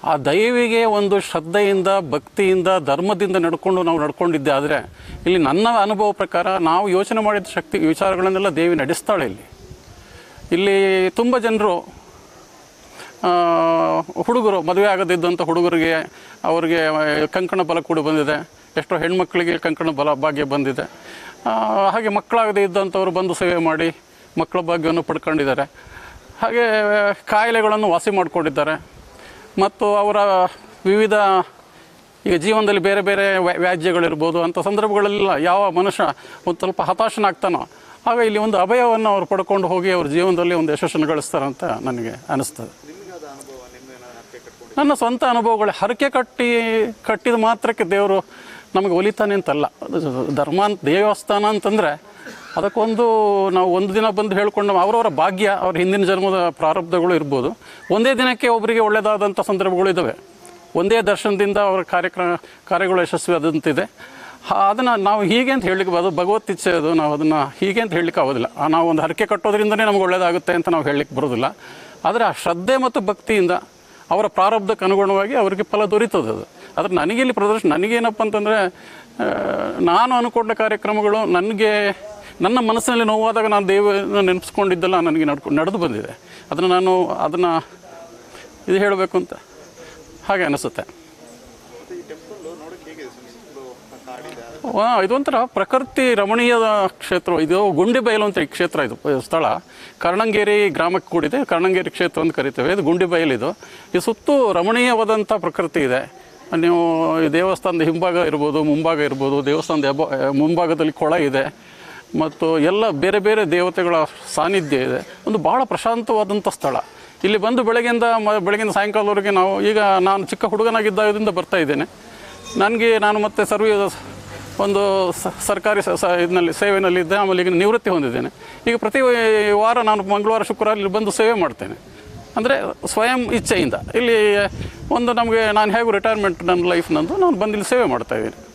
ಆ ದೈವಿಗೆ ಒಂದು ಶ್ರದ್ಧೆಯಿಂದ, ಭಕ್ತಿಯಿಂದ, ಧರ್ಮದಿಂದ ನಡ್ಕೊಂಡು ನಾವು ನಡ್ಕೊಂಡಿದ್ದೆ ಆದರೆ ಇಲ್ಲಿ ನನ್ನ ಅನುಭವ ಪ್ರಕಾರ ನಾವು ಯೋಚನೆ ಮಾಡಿದ ಶಕ್ತಿ, ವಿಚಾರಗಳನ್ನೆಲ್ಲ ದೇವಿ ನಡೆಸ್ತಾಳೆ ಇಲ್ಲಿ. ಇಲ್ಲಿ ತುಂಬ ಜನರು ಹುಡುಗರು, ಮದುವೆ ಆಗದಿದ್ದಂಥ ಹುಡುಗರಿಗೆ, ಅವರಿಗೆ ಕಂಕಣ ಬಲ ಕೂಡ ಬಂದಿದೆ. ಎಷ್ಟೋ ಹೆಣ್ಮಕ್ಳಿಗೆ ಕಂಕಣ ಬಲ ಭಾಗ್ಯ ಬಂದಿದೆ. ಹಾಗೆ ಮಕ್ಕಳಾಗದೇ ಇದ್ದಂಥವ್ರು ಬಂದು ಸೇವೆ ಮಾಡಿ ಮಕ್ಕಳ ಭಾಗ್ಯವನ್ನು ಪಡ್ಕೊಂಡಿದ್ದಾರೆ. ಹಾಗೆ ಕಾಯಿಲೆಗಳನ್ನು ವಾಸಿ ಮಾಡಿಕೊಂಡಿದ್ದಾರೆ. ಮತ್ತು ಅವರ ವಿವಿಧ ಈಗ ಜೀವನದಲ್ಲಿ ಬೇರೆ ಬೇರೆ ವ್ಯಾ- ವ್ಯಾಜ್ಯಗಳಿರ್ಬೋದು, ಅಂಥ ಸಂದರ್ಭಗಳಲ್ಲೆಲ್ಲ ಯಾವ ಮನುಷ್ಯ ಒಂದು ಸ್ವಲ್ಪ ಹತಾಶನಾಗ್ತಾನೋ, ಆಗ ಇಲ್ಲಿ ಒಂದು ಅಭಯವನ್ನು ಅವ್ರು ಪಡ್ಕೊಂಡು ಹೋಗಿ ಅವ್ರ ಜೀವನದಲ್ಲಿ ಒಂದು ಯಶಸ್ಸನ್ನು ಗಳಿಸ್ತಾರಂತ ನನಗೆ ಅನಿಸ್ತದೆ. ನನ್ನ ಸ್ವಂತ ಅನುಭವಗಳು. ಹರಕೆ ಕಟ್ಟಿ, ಕಟ್ಟಿದ ಮಾತ್ರಕ್ಕೆ ದೇವರು ನಮಗೆ ಒಲಿತಾನೆ ಅಂತಲ್ಲ. ಧರ್ಮ ಅಂತ, ದೇವಸ್ಥಾನ ಅಂತಂದರೆ ಅದಕ್ಕೊಂದು ನಾವು ಒಂದು ದಿನ ಬಂದು ಹೇಳ್ಕೊಂಡು ಅವರವರ ಭಾಗ್ಯ, ಅವ್ರ ಹಿಂದಿನ ಜನ್ಮದ ಪ್ರಾರಬ್ಧಗಳು ಇರ್ಬೋದು. ಒಂದೇ ದಿನಕ್ಕೆ ಒಬ್ಬರಿಗೆ ಒಳ್ಳೆಯದಾದಂಥ ಸಂದರ್ಭಗಳು ಇದ್ದಾವೆ ಒಂದೇ ದರ್ಶನದಿಂದ ಅವರ ಕಾರ್ಯಕ್ರಮ ಕಾರ್ಯಗಳು ಯಶಸ್ವಿ ಆದಂತಿದೆ ಅದನ್ನು ನಾವು ಹೀಗೆ ಅಂತ ಹೇಳಲಿಕ್ಕೆ ಅದು ಭಗವತ್ ಇಚ್ಛೆ ಅದು. ನಾವು ಅದನ್ನು ಹೀಗೆ ಅಂತ ಹೇಳಲಿಕ್ಕೆ ಆಗೋದಿಲ್ಲ. ನಾವು ಒಂದು ಹರಕೆ ಕಟ್ಟೋದ್ರಿಂದನೇ ನಮ್ಗೆ ಒಳ್ಳೆಯದಾಗುತ್ತೆ ಅಂತ ನಾವು ಹೇಳಲಿಕ್ಕೆ ಬರೋದಿಲ್ಲ. ಆದರೆ ಆ ಶ್ರದ್ಧೆ ಮತ್ತು ಭಕ್ತಿಯಿಂದ ಅವರ ಪ್ರಾರಬ್ಧಕ್ಕೆ ಅನುಗುಣವಾಗಿ ಅವರಿಗೆ ಫಲ ದೊರೀತದೆ ಅದು ಆದರೆ ನನಗೆ ಇಲ್ಲಿ ಪ್ರದರ್ಶನ, ನನಗೇನಪ್ಪ ಅಂತಂದರೆ ನಾನು ಅನ್ಕೊಂಡ ಕಾರ್ಯಕ್ರಮಗಳು ನನಗೆ, ನನ್ನ ಮನಸ್ಸಿನಲ್ಲಿ ನೋವಾದಾಗ ನಾನು ದೇವನ ನೆನೆಸ್ಕೊಂಡಿದ್ದೆಲ್ಲ ನನಗೆ ನಡ್ಕೊಂಡು ನಡೆದು ಬಂದಿದೆ. ಅದನ್ನು ನಾನು, ಅದನ್ನು ಇದು ಹೇಳಬೇಕು ಅಂತ ಹಾಗೆ ಅನಿಸುತ್ತೆ. ಇದೊಂಥರ ಪ್ರಕೃತಿ ರಮಣೀಯ ಕ್ಷೇತ್ರ, ಇದು ಗುಂಡಿ ಬಯಲು ಅಂತ ಈ ಕ್ಷೇತ್ರ ಇದು ಸ್ಥಳ. ಕರ್ಣಂಗೇರಿ ಗ್ರಾಮಕ್ಕೆ ಕೂಡಿದೆ, ಕರ್ಣಂಗೇರಿ ಕ್ಷೇತ್ರ ಅಂತ ಕರಿತೇವೆ. ಇದು ಗುಂಡಿ ಇದು. ಈ ಸುತ್ತು ರಮಣೀಯವಾದಂಥ ಪ್ರಕೃತಿ ಇದೆ. ನೀವು ದೇವಸ್ಥಾನದ ಹಿಂಭಾಗ ಇರ್ಬೋದು, ಮುಂಭಾಗ ಇರ್ಬೋದು, ದೇವಸ್ಥಾನದ ಎಬ್ಬ ಮುಂಭಾಗದಲ್ಲಿ ಕೊಳ ಇದೆ. ಮತ್ತು ಎಲ್ಲ ಬೇರೆ ಬೇರೆ ದೇವತೆಗಳ ಸಾನ್ನಿಧ್ಯ ಇದೆ. ಒಂದು ಭಾಳ ಪ್ರಶಾಂತವಾದಂಥ ಸ್ಥಳ. ಇಲ್ಲಿ ಬಂದು ಬೆಳಗ್ಗೆಯಿಂದ ಮ ಬೆಳಗಿನ ಸಾಯಂಕಾಲದವರೆಗೆ ನಾವು, ಈಗ ನಾನು ಚಿಕ್ಕ ಹುಡುಗನಾಗಿದ್ದಾಗದಿಂದ ಬರ್ತಾ ಇದ್ದೇನೆ. ನನಗೆ ನಾನು ಮತ್ತೆ ಸರ್ವಿ, ಒಂದು ಸರ್ಕಾರಿ ಸ ಇದರಲ್ಲಿ ಸೇವೆಯಲ್ಲಿ ಇದ್ದೆ ಆಮೇಲೆ ಈಗ ನಿವೃತ್ತಿ ಹೊಂದಿದ್ದೇನೆ. ಈಗ ಪ್ರತಿ ವಾರ ನಾನು ಮಂಗಳವಾರ, ಶುಕ್ರವಾರ ಇಲ್ಲಿ ಬಂದು ಸೇವೆ ಮಾಡ್ತೇನೆ. ಅಂದರೆ ಸ್ವಯಂ ಇಚ್ಛೆಯಿಂದ. ಇಲ್ಲಿ, ಒಂದು ನಮಗೆ, ನಾನು ಹೇಗೂ ರಿಟೈರ್ಮೆಂಟ್ ನನ್ನ ಲೈಫ್ ನಂದು, ನಾನು ಬಂದಿಲ್ಲಿ ಇಲ್ಲಿ ಸೇವೆ ಮಾಡ್ತಾ ಇದ್ದೀನಿ.